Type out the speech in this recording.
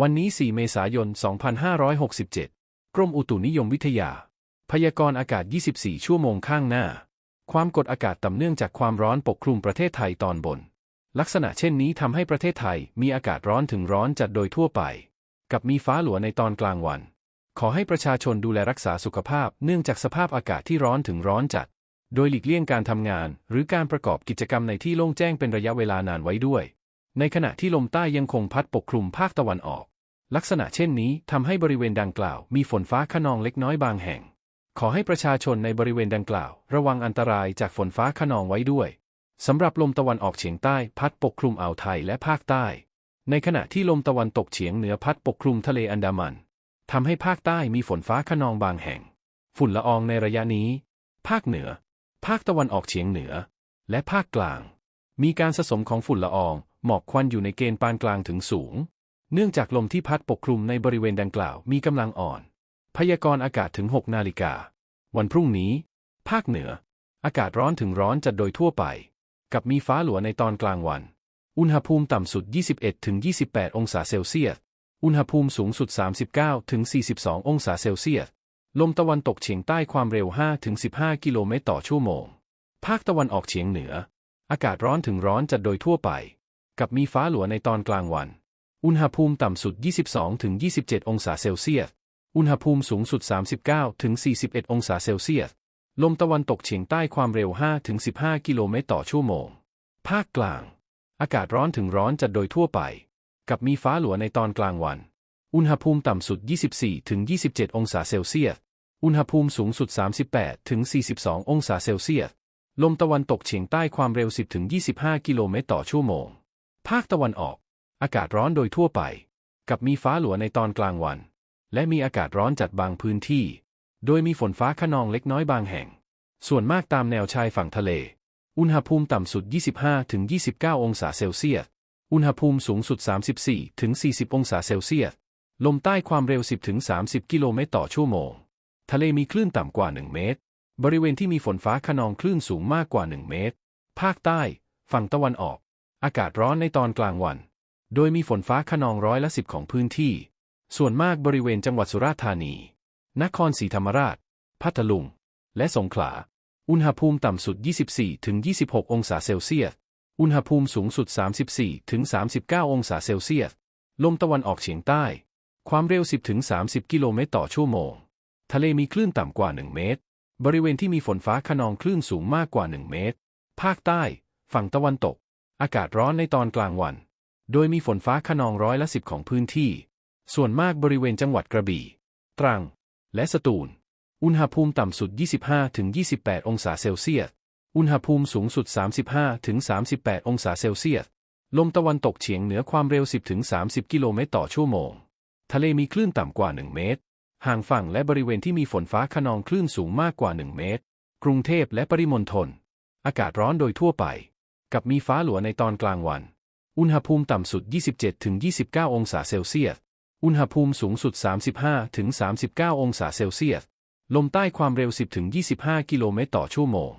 วันนี้ 4 เมษายน 2567 กรมอุตุนิยมวิทยา พยากรณ์อากาศ 24 ชั่วโมงข้างหน้า ความกดอากาศต่ำเนื่องจากความร้อนปกคลุมประเทศไทยตอนบน ลักษณะเช่นนี้ทำให้ประเทศไทยมีอากาศร้อนถึงร้อนจัดโดยทั่วไป กับมีฟ้าหลัวในตอนกลางวัน ขอให้ประชาชนดูแลรักษาสุขภาพเนื่องจากสภาพอากาศที่ร้อนถึงร้อนจัด โดยหลีกเลี่ยงการทำงาน หรือการประกอบกิจกรรมในที่โล่งแจ้งเป็นระยะเวลานานไว้ด้วย ในขณะที่ลมใต้ยังคงพัดปกคลุมภาคตะวันออก ลักษณะเช่นนี้ทำให้บริเวณดังกล่าวมีฝนฟ้าขนองเล็กน้อยบางแห่ง ขอให้ประชาชนในบริเวณดังกล่าว ระวังอันตรายจากฝนฟ้าขนองไว้ด้วยสำหรับลมตะวันออกเฉียงใต้พัดปกคลุมอ่าวไทยและภาคใต้ ในขณะที่ลมตะวันตกเฉียงเหนือพัดปกคลุมทะเลอันดามันทำให้ภาคใต้มีฝนฟ้าขนองบางแห่ง ฝุ่นละอองในระยะนี้ ภาคเหนือ ภาคตะวันออกเฉียงเหนือ และภาคกลาง มีการสะสมของฝุ่นละออง หมอกควันอยู่ในเกณฑ์ปานกลางถึงสูง เนื่องจากลมที่พัดปกคลุมในบริเวณดังกล่าวมีกำลังอ่อน พยากรณ์อากาศถึง 6 นาฬิกา วันพรุ่งนี้ ภาคเหนือ อากาศร้อนถึงร้อนจัดโดยทั่วไป กับมีฟ้าหลัวในตอนกลางวัน อุณหภูมิต่ำสุด 21-28 องศาเซลเซียส อุณหภูมิสูงสุด 39-42 องศาเซลเซียส ลมตะวันตกเฉียงใต้ความเร็ว 5-15 กิโลเมตรต่อชั่วโมง ภาคตะวันออกเฉียงเหนือ อากาศร้อนถึงร้อนจัดโดยทั่วไป กับมีฟ้าหลัวในตอนกลางวัน อุณหภูมิต่ำสุด 22-27 องศาเซลเซียส อุณหภูมิสูงสุด 39-41 องศาเซลเซียส ลมตะวันตกเฉียงใต้ความเร็ว 5-15 กิโลเมตรต่อชั่วโมง ภาคกลาง อากาศร้อนถึงร้อนจัดโดยทั่วไป กับมีฟ้าหลัวในตอนกลางวัน อุณหภูมิต่ำสุด 24-27 องศาเซลเซียส อุณหภูมิสูงสุด 38-42 องศาเซลเซียส ลมตะวันตกเฉียงใต้ความเร็ว 10-25 กิโลเมตรต่อชั่วโมง ภาคตะวันออก อากาศร้อนโดยทั่วไป กับมีฟ้าหลัวในตอนกลางวัน และมีอากาศร้อนจัดบางพื้นที่ โดยมีฝนฟ้าขนองเล็กน้อยบางแห่ง ส่วนมากตามแนวชายฝั่งทะเล อุณหภูมิต่ำสุด 25-29 องศาเซลเซียส อุณหภูมิสูงสุด 34-40 องศาเซลเซียส ลมใต้ความเร็ว 10-30 กิโลเมตรต่อชั่วโมง ทะเลมีคลื่นต่ำกว่า 1 เมตร บริเวณที่มีฝนฟ้าขนองคลื่นสูงมากกว่า 1 เมตร ภาคใต้ ฝั่งตะวันออก อากาศร้อนในตอนกลางวัน โดยมีฝนฟ้าขนองร้อยละสิบของพื้นที่ ส่วนมากบริเวณจังหวัดสุราษฎร์ธานี นครศรีธรรมราช พัทลุง และสงขลา อุณหภูมิต่ำสุด 24-26 องศาเซลเซียส อุณหภูมิสูงสุด 34-39 องศาเซลเซียส ลมตะวันออกเฉียงใต้ ความเร็ว 10-30 กิโลเมตรต่อชั่วโมง ทะเลมีคลื่นต่ำกว่า 1 เมตร บริเวณที่มีฝนฟ้าขนองคลื่นสูงมากกว่า 1 เมตร ภาคใต้ ฝั่งตะวันตก อากาศร้อนในตอนกลางวัน โดยมีฝนฟ้าขนองร้อยละสิบของพื้นที่ ส่วนมากบริเวณจังหวัดกระบี่ ตรัง และสตูล อุณหภูมิต่ำสุด 25-28 องศาเซลเซียส อุณหภูมิสูงสุด 35-38 องศาเซลเซียส ลมตะวันตกเฉียงเหนือความเร็ว 10-30 กิโลเมตรต่อชั่วโมง ทะเลมีคลื่นต่ำกว่า 1 เมตร ห่างฝั่งและบริเวณที่มีฝนฟ้าขนองคลื่นสูงมากกว่า 1 เมตร กรุงเทพและปริมณฑล อากาศร้อนโดยทั่วไป กับมีฟ้าหลัวในตอนกลางวัน อุณหภูมิต่ำสุด 27-29 องศาเซลเซียส อุณหภูมิสูงสุด 35-39 องศาเซลเซียส ลมใต้ความเร็ว 10-25 กิโลเมตรต่อชั่วโมง